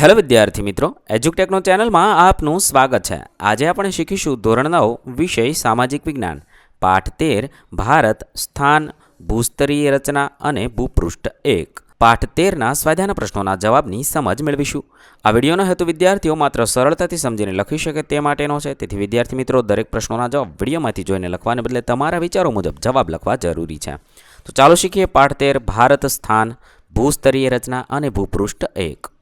Hello વિદ્યાર્થી મિત્રો એજ્યુકટેકનો ચેનલમાં આપનું સ્વાગત છે. આજે આપણે શીખીશું ધોરણ નવ, વિષય સામાજિક વિજ્ઞાન. પાઠ તેર, ભારત, સ્થાન, ભૂસ્તરીય રચના અને ભૂપૃષ્ઠ એક. પાઠ તેરના સ્વાધ્યાયના પ્રશ્નોના જવાબની સમજ મેળવીશું. આ વિડીયોનો હેતુ વિદ્યાર્થીઓ માત્ર સરળતાથી સમજીને લખી શકે તે માટેનો છે. તેથી વિદ્યાર્થી મિત્રો, દરેક પ્રશ્નોના જવાબ વિડીયોમાંથી જોઈને લખવાને બદલે તમારા વિચારો મુજબ જવાબ લખવા જરૂરી છે. તો ચાલો શીખીએ પાઠ તેર, ભારત, સ્થાન, ભૂસ્તરીય રચના અને ભૂપૃષ્ઠ એક.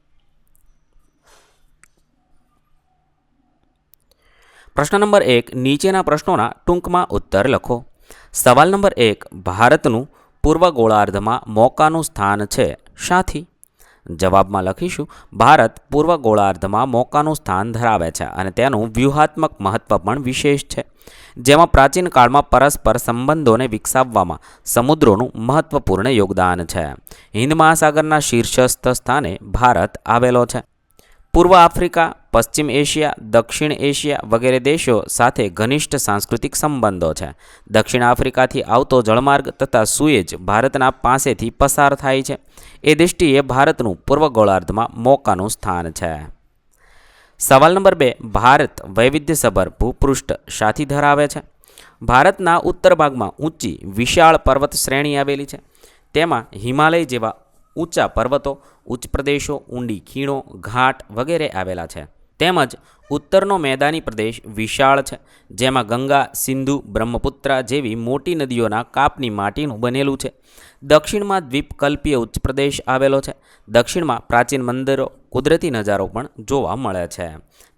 પ્રશ્ન નંબર એક, નીચેના પ્રશ્નોના ટૂંકમાં ઉત્તર લખો. સવાલ નંબર એક, ભારતનું પૂર્વ ગોળાર્ધમાં મોકાનું સ્થાન છે શાથી? જવાબમાં લખીશું, ભારત પૂર્વ ગોળાર્ધમાં મોકાનું સ્થાન ધરાવે છે અને તેનું વ્યૂહાત્મક મહત્વ પણ વિશેષ છે. જેમાં પ્રાચીન કાળમાં પરસ્પર સંબંધોને વિકસાવવામાં સમુદ્રોનું મહત્વપૂર્ણ યોગદાન છે. હિન્દ મહાસાગરના શીર્ષસ્થ સ્થાને ભારત આવેલો છે. પૂર્વ આફ્રિકા પશ્ચિમ એશિયા, દક્ષિણ એશિયા વગેરે દેશો સાથે ઘનિષ્ઠ સાંસ્કૃતિક સંબંધો છે. દક્ષિણ આફ્રિકાથી આવતો જળમાર્ગ તથા સુએજ ભારતના પાસેથી પસાર થાય છે. એ દૃષ્ટિએ ભારતનું પૂર્વ ગોળાર્ધમાં મોકાનું સ્થાન છે. સવાલ નંબર બે, ભારત વૈવિધ્યસભર ભૂપૃષ્ઠ સાથી ધરાવે છે. ભારતના ઉત્તર ભાગમાં ઊંચી વિશાળ પર્વત શ્રેણી આવેલી છે. તેમાં હિમાલય જેવા ઊંચા પર્વતો, ઉચ્ચ પ્રદેશો, ઊંડી ખીણો, ઘાટ વગેરે આવેલા છે. તેમજ ઉત્તરનો મેદાની પ્રદેશ વિશાળ છે, જેમાં ગંગા, સિંધુ, બ્રહ્મપુત્રા જેવી મોટી નદીઓના કાપની માટીનું બનેલું છે. દક્ષિણમાં દ્વીપકલ્પીય ઉચ્ચ પ્રદેશ આવેલો છે. દક્ષિણમાં પ્રાચીન મંદિરો, કુદરતી નજારો પણ જોવા મળે છે.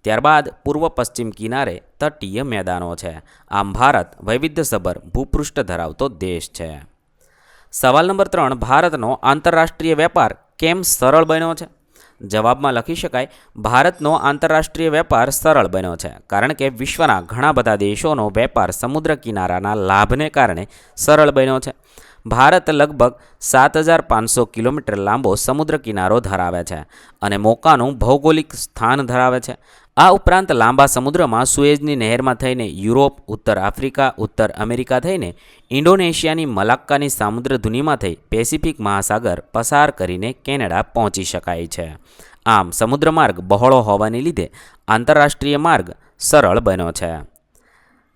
ત્યારબાદ પૂર્વ પશ્ચિમ કિનારે તટીય મેદાનો છે. આમ ભારત વૈવિધ્યસભર ભૂપૃષ્ઠ ધરાવતો દેશ છે. સવાલ નંબર ત્રણ, ભારતનો આંતરરાષ્ટ્રીય વેપાર કેમ સરળ બન્યો છે? જવાબમાં લખી શકાય, ભારતનો આંતરરાષ્ટ્રીય વેપાર સરળ બન્યો છે, કારણ કે વિશ્વના ઘણા બધા દેશોનો વેપાર સમુદ્ર કિનારાના લાભને કારણે સરળ બન્યો છે. ભારત લગભગ સાત હજાર પાંચસો કિલોમીટર લાંબો સમુદ્ર કિનારો ધરાવે છે અને મોકાનું ભૌગોલિક સ્થાન ધરાવે છે. આ ઉપરાંત લાંબા સમુદ્રમાં સુએજની નહેરમાં થઈને યુરોપ, ઉત્તર આફ્રિકા, ઉત્તર અમેરિકા થઈને ઇન્ડોનેશિયાની મલાક્કાની સામુદ્ર ધુનીમાં થઈ પેસિફિક મહાસાગર પસાર કરીને કેનેડા પહોંચી શકાય છે. આમ સમુદ્ર માર્ગ બહોળો હોવાને લીધે આંતરરાષ્ટ્રીય માર્ગ સરળ બન્યો છે.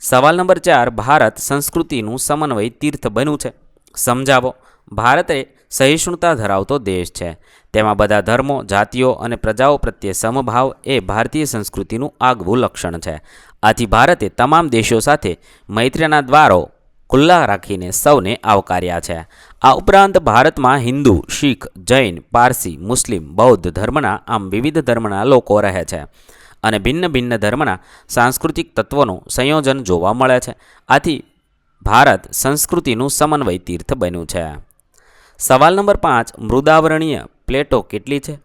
સવાલ નંબર ચાર, ભારત સંસ્કૃતિનું સમન્વય તીર્થ બન્યું છે. સમજાવો, ભારતે સહિષ્ણુતા ધરાવતો દેશ છે. તેમાં બધા ધર્મો, જાતિઓ અને પ્રજાઓ પ્રત્યે સમભાવ એ ભારતીય સંસ્કૃતિનું આગવું લક્ષણ છે. આથી ભારતે તમામ દેશો સાથે મૈત્રીના દ્વારો ખુલ્લા રાખીને સૌને આવકાર્યા છે. આ ઉપરાંત ભારતમાં હિન્દુ, શીખ, જૈન, પારસી, મુસ્લિમ, બૌદ્ધ ધર્મના આમ વિવિધ ધર્મના લોકો રહે છે અને ભિન્ન ભિન્ન ધર્મના સાંસ્કૃતિક તત્વોનું સંયોજન જોવા મળે છે. આથી ભારત સંસ્કૃતિનું સમન્વય તીર્થ બન્યું છે. સવાલ નંબર પાંચ, મૃદાવરણીય પ્લેટો કેટલી છે?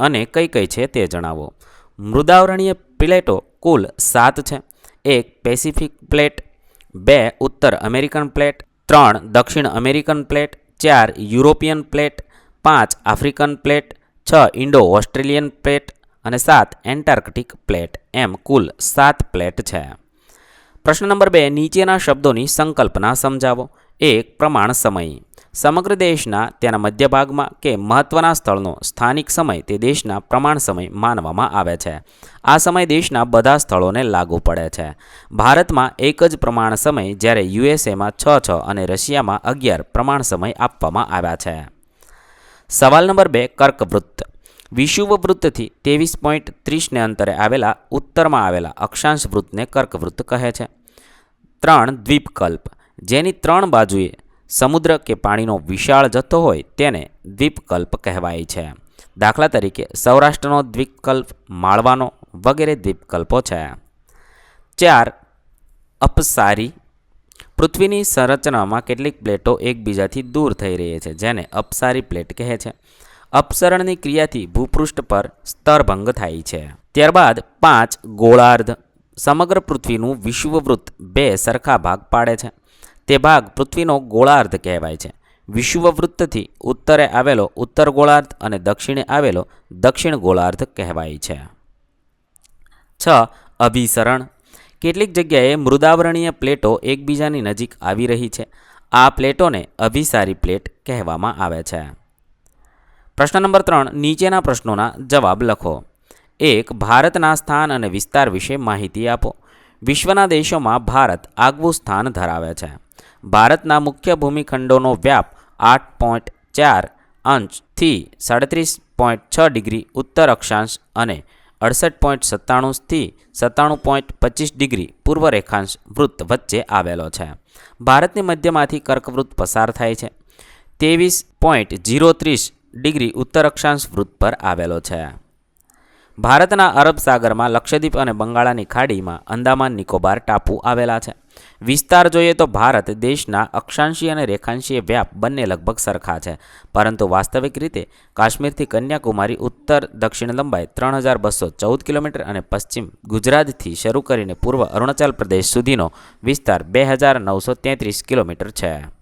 અને કઈ કઈ છે તે જણાવો. મૃદાવરણીય પ્લેટો કુલ સાત છે. એક પેસિફિક પ્લેટ, બે ઉત્તર અમેરિકન પ્લેટ, ત્રણ દક્ષિણ અમેરિકન પ્લેટ, ચાર યુરોપિયન પ્લેટ, પાંચ આફ્રિકન પ્લેટ, છ ઇન્ડો ઓસ્ટ્રેલિયન પ્લેટ અને સાત એન્ટાર્કટિક પ્લેટ. એમ કુલ સાત પ્લેટ છે. પ્રશ્ન નંબર બે, નીચેના શબ્દોની સંકલ્પના સમજાવો. એક પ્રમાણ સમય. સમગ્ર દેશના તેના મધ્ય ભાગમાં કે મહત્ત્વના સ્થળનો સ્થાનિક સમય તે દેશના પ્રમાણ સમય માનવામાં આવે છે. આ સમય દેશના બધા સ્થળોને લાગુ પડે છે. ભારતમાં એક જ પ્રમાણ સમય જ્યારે યુએસએમાં છ છ અને રશિયામાં અગિયાર પ્રમાણ સમય આપવામાં આવ્યા છે. સવાલ નંબર બે, કર્કવૃત્ત. વિષુવવૃત્તથી ત્રેવીસ પોઈન્ટ ત્રીસને અંતરે આવેલા ઉત્તરમાં આવેલા અક્ષાંશ વૃત્તને કર્કવૃત્ત કહે છે. ત્રણ દ્વીપકલ્પ. જેની ત્રણ બાજુએ સમુદ્ર કે પાણીનો વિશાળ જથ્થો હોય તેને દ્વીપકલ્પ કહેવાય છે. દાખલા તરીકે સૌરાષ્ટ્રનો દ્વીપકલ્પ, માળવાનો વગેરે દ્વીપકલ્પો છે. ચાર, અપસારી. પૃથ્વીની સંરચનામાં કેટલીક પ્લેટો એકબીજાથી દૂર થઈ રહી છે, જેને અપસારી પ્લેટ કહે છે. અપસરણની ક્રિયાથી ભૂપૃષ્ઠ પર સ્તરભંગ થાય છે. ત્યારબાદ પાંચ, ગોળાર્ધ. સમગ્ર પૃથ્વીનું વિશ્વવૃત્ત બે સરખા ભાગ પાડે છે. તે ભાગ પૃથ્વીનો ગોળાર્ધ કહેવાય છે. વિશ્વવૃત્તથી ઉત્તરે આવેલો ઉત્તર ગોળાર્ધ અને દક્ષિણે આવેલો દક્ષિણ ગોળાર્ધ કહેવાય છે. છ. અભિસરણ. કેટલીક જગ્યાએ મૃદાવરણીય પ્લેટો એકબીજાની નજીક આવી રહી છે. આ પ્લેટોને અભિસારી પ્લેટ કહેવામાં આવે છે. પ્રશ્ન નંબર ત્રણ. નીચેના પ્રશ્નોના જવાબ લખો. એક. ભારતના સ્થાન અને વિસ્તાર વિશે માહિતી આપો. વિશ્વના દેશોમાં ભારત આગવું સ્થાન ધરાવે છે. ભારતના મુખ્ય ભૂમિખંડોનો વ્યાપ આઠ પોઈન્ટ ચાર અંશથી સાડત્રીસ પોઈન્ટ છ ડિગ્રી ઉત્તર અક્ષાંશ અને અડસઠ પોઈન્ટ સત્તાણુંથી સત્તાણું પોઈન્ટ પચીસ ડિગ્રી પૂર્વ રેખાંશ વૃત્ત વચ્ચે આવેલો છે. ભારતની મધ્યમાંથી કર્કવૃત્ત પસાર થાય છે. ત્રેવીસ પોઈન્ટ જીરો ત્રીસ ડિગ્રી ઉત્તર અક્ષાંશ વૃત્ત પર આવેલો છે. ભારતના અરબ સાગરમાં લક્ષદ્વીપ અને બંગાળાની ખાડીમાં અંદામાન નિકોબાર ટાપુ આવેલા છે. વિસ્તાર જોઈએ તો ભારત દેશના અક્ષાંશીય અને રેખાંશીય વ્યાપ બંને લગભગ સરખા છે. પરંતુ વાસ્તવિક રીતે કાશ્મીરથી કન્યાકુમારી ઉત્તર દક્ષિણ લંબાઈ ત્રણ હજાર બસો ચૌદ કિલોમીટર અને પશ્ચિમ ગુજરાતથી શરૂ કરીને પૂર્વ અરુણાચલ પ્રદેશ સુધીનો વિસ્તાર બે હજાર નવસો તેત્રીસ કિલોમીટર છે.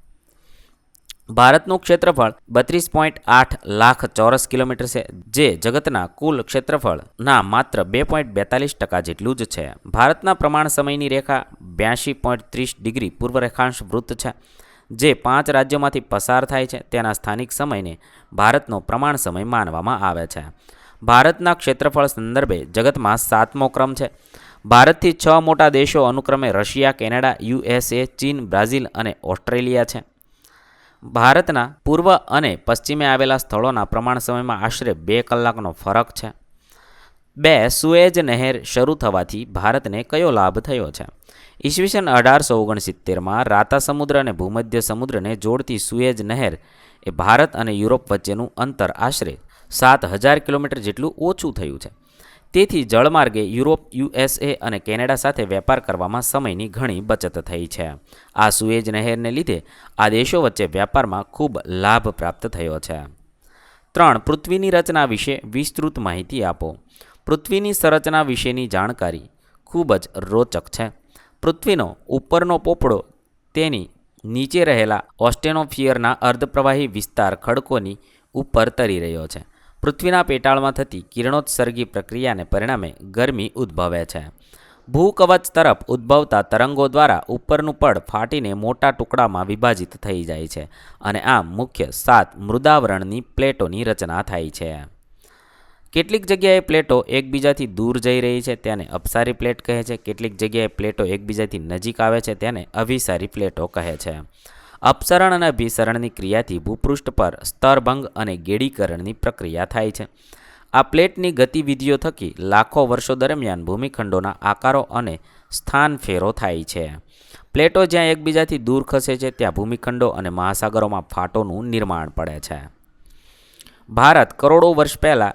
ભારતનું ક્ષેત્રફળ બત્રીસ પોઈન્ટ આઠ લાખ ચોરસ કિલોમીટર છે, જે જગતના કુલ ક્ષેત્રફળના માત્ર બે પોઈન્ટ બેતાલીસ ટકા જેટલું જ છે. ભારતના પ્રમાણ સમયની રેખા બ્યાસી પોઈન્ટ ત્રીસ ડિગ્રી પૂર્વ રેખાંશ વૃત્ત છે, જે પાંચ રાજ્યોમાંથી પસાર થાય છે. તેના સ્થાનિક સમયને ભારતનો પ્રમાણ સમય માનવામાં આવે છે. ભારતના ક્ષેત્રફળ સંદર્ભે જગતમાં સાતમો ક્રમ છે. ભારતથી છ મોટા દેશો અનુક્રમે રશિયા, કેનેડા યુએસએ ચીન, બ્રાઝિલ અને ઓસ્ટ્રેલિયા છે. ભારતના પૂર્વ અને પશ્ચિમે આવેલા સ્થળોના પ્રમાણ સમયમાં આશરે બે કલાકનો ફરક છે. બે સુએજ નહેર શરૂ થવાથી ભારતને કયો લાભ થયો છે? ઈસવીસન અઢારસો ઓગણસિત્તેરમાં રાતા સમુદ્ર અને ભૂમધ્ય સમુદ્રને જોડતી સુએજ નહેર એ ભારત અને યુરોપ વચ્ચેનું અંતર આશરે સાત હજાર કિલોમીટર જેટલું ઓછું થયું છે. તેથી જળમાર્ગે યુરોપ, યુએસએ અને કેનેડા સાથે વેપાર કરવામાં સમયની ઘણી બચત થઈ છે. આ સુએજ નહેરને લીધે આ દેશો વચ્ચે વેપારમાં ખૂબ લાભ પ્રાપ્ત થયો છે. ત્રણ, પૃથ્વીની રચના વિશે વિસ્તૃત માહિતી આપો. પૃથ્વીની સંરચના વિશેની જાણકારી ખૂબ જ રોચક છે. પૃથ્વીનો ઉપરનો પોપડો તેની નીચે રહેલા ઓસ્ટેનોફિયરના અર્ધપ્રવાહી વિસ્તાર ખડકોની ઉપર તરી રહ્યો છે. પૃથ્વીના પેટાળમાં થતી કિરણોત્સર્ગી પ્રક્રિયાને પરિણામે ગરમી ઉદ્ભવે છે. ભૂકવચ તરફ ઉદ્ભવતા તરંગો દ્વારા ઉપરનું પડ ફાટીને મોટા ટુકડામાં વિભાજિત થઈ જાય છે અને આમ મુખ્ય સાત મૃદાવરણની પ્લેટોની રચના થાય છે. કેટલીક જગ્યાએ પ્લેટો એકબીજાથી દૂર જઈ રહી છે તેને અપસારી પ્લેટ કહે છે. કેટલીક જગ્યાએ પ્લેટો એકબીજાથી નજીક આવે છે તેને અભિસારી પ્લેટો કહે છે. અપસરણ અને અભિસરણની ક્રિયાથી ભૂપૃષ્ઠ પર સ્તરભંગ અને ગેડીકરણની પ્રક્રિયા થાય છે. આ પ્લેટની ગતિવિધિઓ થકી લાખો વર્ષો દરમિયાન ભૂમિખંડોના આકારો અને સ્થાન ફેરો થાય છે. પ્લેટો જ્યાં એકબીજાથી દૂર ખસે છે, ત્યાં ભૂમિખંડો અને મહાસાગરોમાં ફાટોનું નિર્માણ પડે છે. ભારત કરોડો વર્ષ પહેલાં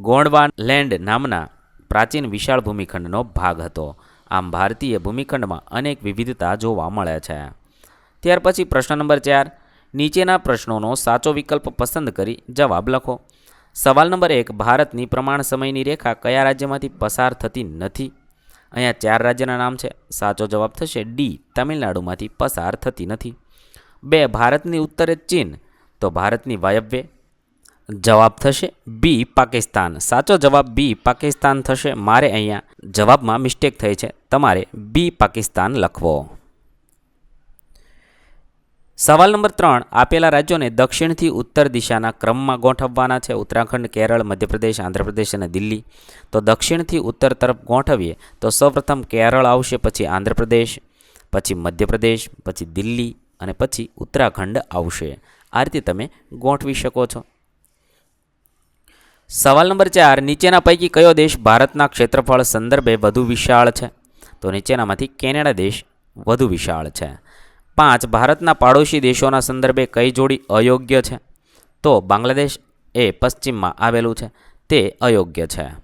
ગોંડવાનલેન્ડ નામના પ્રાચીન વિશાળ ભૂમિખંડનો ભાગ હતો. આમ ભારતીય ભૂમિખંડમાં અનેક વિવિધતા જોવા મળે છે. ત્યાર પછી પ્રશ્ન નંબર ચાર, નીચેના પ્રશ્નોનો સાચો વિકલ્પ પસંદ કરી જવાબ લખો. સવાલ નંબર એક, ભારતની પ્રમાણ સમયની રેખા કયા રાજ્યમાંથી પસાર થતી નથી? અહીંયા ચાર રાજ્યના નામ છે. સાચો જવાબ થશે ડી તમિલનાડુમાંથી પસાર થતી નથી. બે, ભારતની ઉત્તરે ચીન, તો ભારતની વાયવ્ય. જવાબ થશે બી પાકિસ્તાન. સાચો જવાબ બી પાકિસ્તાન થશે. મારે અહીંયા જવાબમાં મિસ્ટેક થઈ છે. તમારે બી પાકિસ્તાન લખવો. સવાલ નંબર ત્રણ, આપેલા રાજ્યોને દક્ષિણથી ઉત્તર દિશાના ક્રમમાં ગોઠવવાના છે ઉત્તરાખંડ, કેરળ, મધ્યપ્રદેશ, આંધ્રપ્રદેશ અને દિલ્હી. તો દક્ષિણથી ઉત્તર તરફ ગોઠવીએ તો સૌપ્રથમ કેરળ આવશે, પછી આંધ્રપ્રદેશ, પછી મધ્યપ્રદેશ, પછી દિલ્હી અને પછી ઉત્તરાખંડ આવશે. આ રીતે તમે ગોઠવી શકો છો. સવાલ નંબર ચાર, નીચેના પૈકી કયો દેશ ભારતના ક્ષેત્રફળ સંદર્ભે વધુ વિશાળ છે? તો નીચેનામાંથી કેનેડા દેશ વધુ વિશાળ છે. પાંચ ભારતના પાડોશી દેશોના સંદર્ભે કઈ જોડી અયોગ્ય છે? તો બાંગ્લાદેશ એ પશ્ચિમમાં આવેલું છે. તે અયોગ્ય છે.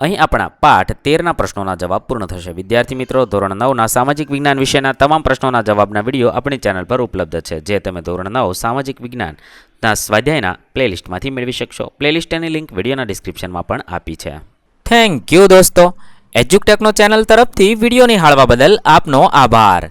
અહીં આપણા પાઠ તેરના પ્રશ્નોના જવાબ પૂર્ણ થશે. વિદ્યાર્થી મિત્રો, ધોરણ નવના સામાજિક વિજ્ઞાન વિશેના તમામ પ્રશ્નોના જવાબના વીડિયો આપણી ચેનલ પર ઉપલબ્ધ છે. જે તમે ધોરણ નવ સામાજિક વિજ્ઞાનના સ્વાધ્યાયના પ્લેલિસ્ટમાંથી મેળવી શકશો. પ્લેલિસ્ટની લિંક વિડીયોના ડિસ્ક્રિપ્શનમાં પણ આપી છે. થેન્ક યુ દોસ્તો. એજ્યુકટેકનો ચેનલ તરફથી વીડિયો નિહાળવા બદલ આપનો આભાર.